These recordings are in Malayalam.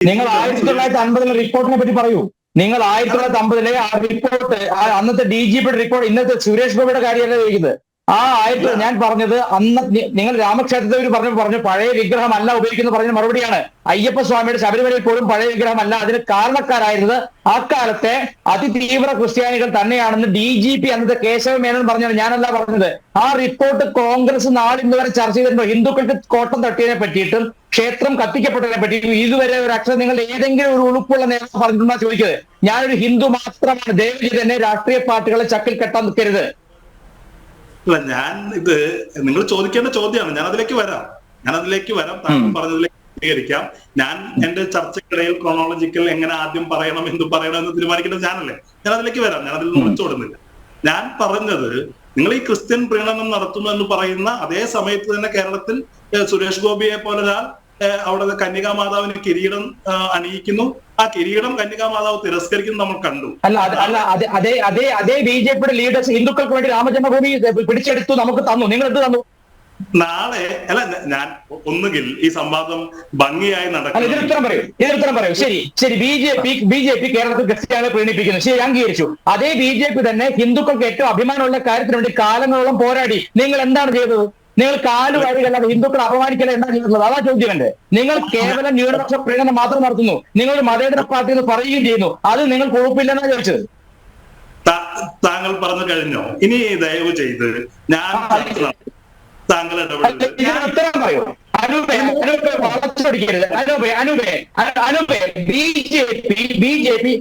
നിങ്ങൾ ആയിരത്തി തൊള്ളായിരത്തി അൻപതിലെ റിപ്പോർട്ടിനെ പറ്റി പറയൂ. നിങ്ങൾ ആയിരത്തി തൊള്ളായിരത്തി അമ്പതിലെ ആ റിപ്പോർട്ട് അന്നത്തെ ഡി ജി പിയുടെ റിപ്പോർട്ട് ഇന്നത്തെ സുരേഷ് ഗോപിയുടെ കാര്യമല്ല ചോദിക്കുന്നത്? ആ ആയിട്ട് ഞാൻ പറഞ്ഞത് അന്ന് നിങ്ങൾ രാമക്ഷേത്രത്തിൽ പറഞ്ഞു പറഞ്ഞു പഴയ വിഗ്രഹമല്ല ഉപയോഗിക്കുന്ന പറഞ്ഞ മറുപടിയാണ്. അയ്യപ്പ സ്വാമിയുടെ ശബരിമലയിൽ പോലും പഴയ വിഗ്രഹമല്ല. അതിന് കാരണക്കാരായിരുന്നത് കാലത്തെ അതിതീവ്ര ക്രിസ്ത്യാനികൾ തന്നെയാണെന്ന് ഡി ജി പി അന്നത്തെ കേശവ മേനോൻ പറഞ്ഞാണ് ഞാനല്ല പറഞ്ഞത്. ആ റിപ്പോർട്ട് കോൺഗ്രസ് നാളിന്ന് വരെ ചർച്ച ചെയ്തിട്ടുണ്ടോ. ഹിന്ദുക്കൾക്ക് കോട്ടം തട്ടിയതിനെ പറ്റിയിട്ടും ക്ഷേത്രം കത്തിക്കപ്പെട്ടതിനെ പറ്റിയിട്ടും ഇതുവരെ ഒരു അക്ഷരം നിങ്ങൾ ഏതെങ്കിലും ഒരു ഉളുപ്പുള്ള നേതാവ് പറഞ്ഞിട്ടുണ്ടോ ചോദിക്കുന്നത്. ഞാനൊരു ഹിന്ദു മാത്രമാണ്. ചെയ്ത് തന്നെ രാഷ്ട്രീയ പാർട്ടികളെ ചക്കിൽ കെട്ടാൻ നിൽക്കരുത്. അല്ല ഞാൻ ഇത് നിങ്ങൾ ചോദിക്കേണ്ട ചോദ്യമാണ്. ഞാൻ അതിലേക്ക് വരാം. ഞാൻ അതിലേക്ക് വരാം. താങ്കൾ പറഞ്ഞതിലേക്ക് പ്രതികരിക്കാം. ഞാൻ എന്റെ ചർച്ചക്കിടയിൽ ക്രോണോളജിക്കൽ എങ്ങനെ ആദ്യം പറയണം എന്ത് പറയണം എന്ന് തീരുമാനിക്കേണ്ടത് ഞാനല്ലേ ഞാൻ അതിലേക്ക് വരാം. ഞാൻ അതിൽ ഒളിച്ചോടുന്നില്ല ഞാൻ പറഞ്ഞത് നിങ്ങൾ ഈ ക്രിസ്ത്യൻ പ്രീണനം നടത്തുന്നു എന്ന് പറയുന്ന അതേ സമയത്ത് തന്നെ കേരളത്തിൽ സുരേഷ് ഗോപിയെ പോലെ ഒരാൾ അവിടെ കന്യകാ മാതാവിന് കിരീടം അണിയിക്കുന്നു. ആ കിരീടം കന്യകാ മാതാവ് തിരസ്കരിക്കുന്നു നമ്മൾ കണ്ടു. അല്ല അല്ല അതെ അതേ അതേ ബി ജെ പിയുടെ ലീഡേഴ്സ് ഹിന്ദുക്കൾക്ക് വേണ്ടി രാമജന്മഭൂമി പിടിച്ചെടുത്തു നമുക്ക് തന്നു. നിങ്ങൾ എന്ത് തന്നു? നാളെ അല്ല ഞാൻ ഒന്നുകിൽ ഈ സംവാദം ഭംഗിയായി നടക്കും. ഇതിനുത്തരം പറയൂ. ഇതിനുത്തരം പറയൂ. ശരി ശരി B J P B J P കേരളത്തിൽ ക്രിസ്ത്യാനികളെ പ്രീണിപ്പിക്കുന്നു ശരി അംഗീകരിച്ചു. അതേ ബി ജെ പി തന്നെ ഹിന്ദുക്കൾക്ക് ഏറ്റവും അഭിമാനമുള്ള കാര്യത്തിന് വേണ്ടി കാലങ്ങളോളം പോരാടി. നിങ്ങൾ എന്താണ് ചെയ്തത്? നിങ്ങൾ കാൽ വഴികല്ലാതെ ഹിന്ദുക്കളെ അപമാനിക്കല എന്താ ചെയ്യുന്നത്? അതാ ചോദ്യം എന്റെ നിങ്ങൾ കേവലം ന്യൂനപക്ഷ പ്രീണനം മാത്രം നടത്തുന്നു. നിങ്ങൾ ഒരു മതേതര പാർട്ടി എന്ന് പറയുകയും ചെയ്യുന്നു. അത് നിങ്ങൾ കുഴപ്പമില്ലെന്നാണ് ചോദിച്ചത്. താങ്കൾ പറഞ്ഞു കഴിഞ്ഞോ? ഇനി ദയവ് ചെയ്ത് ഞാൻ. താങ്കൾ ഉത്തരം പറയൂ. അനൂപെ അനൂപെ വളച്ചൊടിക്കരുത് അനൂപെ അനൂപെ അനൂപെ B J P B J P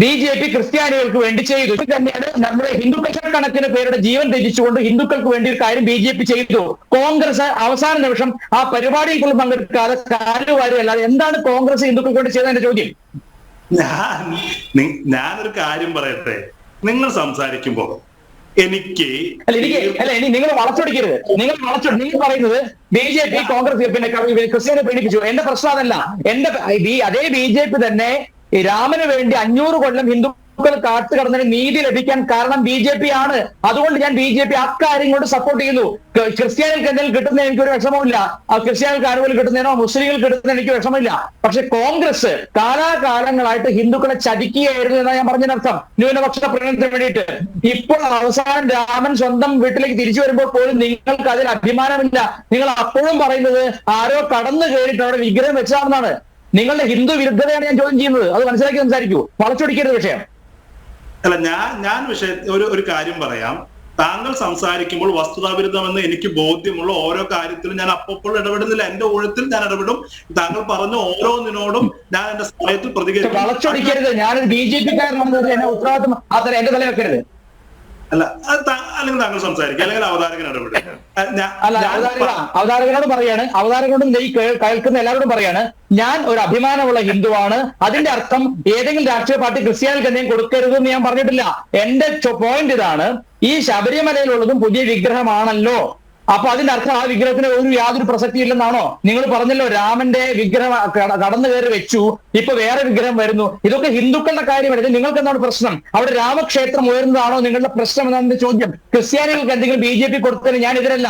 B J P ക്രിസ്ത്യാനികൾക്ക് വേണ്ടി ചെയ്തു. ഇത് തന്നെയാണ് നമ്മുടെ ഹിന്ദു ലക്ഷക്കണക്കിന് പേരുടെ ജീവൻ രചിച്ചുകൊണ്ട് ഹിന്ദുക്കൾക്ക് വേണ്ടി ഒരു കാര്യം ബി ജെ പി ചെയ്തു. കോൺഗ്രസ് അവസാന നിമിഷം ആ പരിപാടിയിൽ പോലും പങ്കെടുക്കാതെ കാലുവാരി അല്ലാതെ എന്താണ് കോൺഗ്രസ് ഹിന്ദുക്കൾക്ക് വേണ്ടി ചെയ്തതിന്റെ ചോദ്യം? ഞാൻ ഞാനൊരു കാര്യം പറയട്ടെ. നിങ്ങൾ സംസാരിക്കുമ്പോ എനിക്ക് അല്ല എനിക്ക് അല്ല ഇനി നിങ്ങൾ വളച്ചൊടിക്കരുത് നിങ്ങൾ വളച്ചൊടി നിങ്ങൾ പറയുന്നത് ബി ജെ പി കോൺഗ്രസ് പിന്നെ ക്രിസ്ത്യനെ പീഡിപ്പിച്ചു. എന്റെ പ്രശ്നം അതല്ല. എന്റെ അതേ ബി ജെ പി തന്നെ രാമന് വേണ്ടി അഞ്ഞൂറ് കൊല്ലം ഹിന്ദുക്കൾ കാത്തു കടന്നതിന് നീതി ലഭിക്കാൻ കാരണം ബി ജെ പി ആണ്. അതുകൊണ്ട് ഞാൻ ബി ജെ പി അക്കാര്യം കൊണ്ട് സപ്പോർട്ട് ചെയ്യുന്നു. ക്രിസ്ത്യാനികൾക്ക് എന്തെങ്കിലും കിട്ടുന്ന എനിക്ക് ഒരു വിഷമമില്ല ആ ക്രിസ്ത്യാനികൾക്ക് ആനുകൂല്യം കിട്ടുന്നതിനോ മുസ്ലിങ്ങൾക്ക് കിട്ടുന്ന എനിക്ക് വിഷമമില്ല. പക്ഷെ കോൺഗ്രസ് കാലാകാലങ്ങളായിട്ട് ഹിന്ദുക്കളെ ചതിക്കുകയായിരുന്നു എന്നാണ് ഞാൻ പറഞ്ഞതിനർത്ഥം. ന്യൂനപക്ഷ പ്രകടനത്തിന് വേണ്ടിയിട്ട്. ഇപ്പോൾ അവസാനം രാമൻ സ്വന്തം വീട്ടിലേക്ക് തിരിച്ചു വരുമ്പോൾ പോലും നിങ്ങൾക്ക് അതിൽ അഭിമാനമില്ല. നിങ്ങൾ അപ്പോഴും പറയുന്നത് ആരോ കടന്നു കയറിയിട്ട് അവിടെ വിഗ്രഹം വെച്ചാണെന്നാണ് നിങ്ങളുടെ ഹിന്ദു വിരുദ്ധതയാണ് ഞാൻ ചോദ്യം ചെയ്യുന്നത്. അത് മനസ്സിലാക്കി സംസാരിക്കൂ. വളച്ചൊടിക്കരുത് വിഷയം. അല്ല ഞാൻ ഞാൻ വിഷയ ഒരു ഒരു കാര്യം പറയാം. താങ്കൾ സംസാരിക്കുമ്പോൾ വസ്തുതാവിരുദ്ധമെന്ന് എനിക്ക് ബോധ്യമുള്ള ഓരോ കാര്യത്തിലും ഞാൻ അപ്പപ്പോൾ ഇടപെടുന്നില്ല. എന്റെ ഊഴത്തിൽ ഞാൻ ഇടപെടും. താങ്കൾ പറഞ്ഞ ഓരോന്നിനോടും ഞാൻ എന്റെ സമയത്ത് പ്രതികരിക്കും. വളച്ചൊടിക്കരുത്. ഞാനൊരു ബി ജെ പി കാരണം ഉത്തരവാദിത്തം അത്ര എന്റെ തല വെക്കരുത്. അല്ല അല്ലെങ്കിൽ താങ്കൾ അല്ലെങ്കിൽ അവതാരകൻ ഇടപെടും അല്ല അവതാരക അവതാരകനോട് പറയാണ്. അവതാരകനോടും ഈ കേൾക്കുന്ന എല്ലാവരോടും പറയാണ്. ഞാൻ ഒരു അഭിമാനമുള്ള ഹിന്ദുവാണ്. അതിന്റെ അർത്ഥം ഏതെങ്കിലും രാഷ്ട്രീയ പാർട്ടി ക്രിസ്ത്യാനിക്ക് എന്തെങ്കിലും കൊടുക്കരുത് എന്ന് ഞാൻ പറഞ്ഞിട്ടില്ല. എന്റെ പോയിന്റ് ഇതാണ് ഈ ശബരിമലയിലുള്ളതും പുതിയ വിഗ്രഹമാണല്ലോ. അപ്പൊ അതിന്റെ അർത്ഥം ആ വിഗ്രഹത്തിന് ഒരു യാതൊരു പ്രസക്തി ഇല്ലെന്നാണോ നിങ്ങൾ പറഞ്ഞല്ലോ രാമന്റെ വിഗ്രഹം കടന്നു കയറി വെച്ചു. ഇപ്പൊ വേറെ വിഗ്രഹം വരുന്നു. ഇതൊക്കെ ഹിന്ദുക്കളുടെ കാര്യമല്ല? നിങ്ങൾക്ക് എന്താണ് പ്രശ്നം? അവിടെ രാമക്ഷേത്രം ഉയർന്നതാണോ നിങ്ങളുടെ പ്രശ്നം എന്നാണ് ചോദ്യം. ക്രിസ്ത്യാനികൾക്ക് എന്തെങ്കിലും ബി ജെ പി കൊടുത്തതിന് ഞാൻ എതിരല്ല.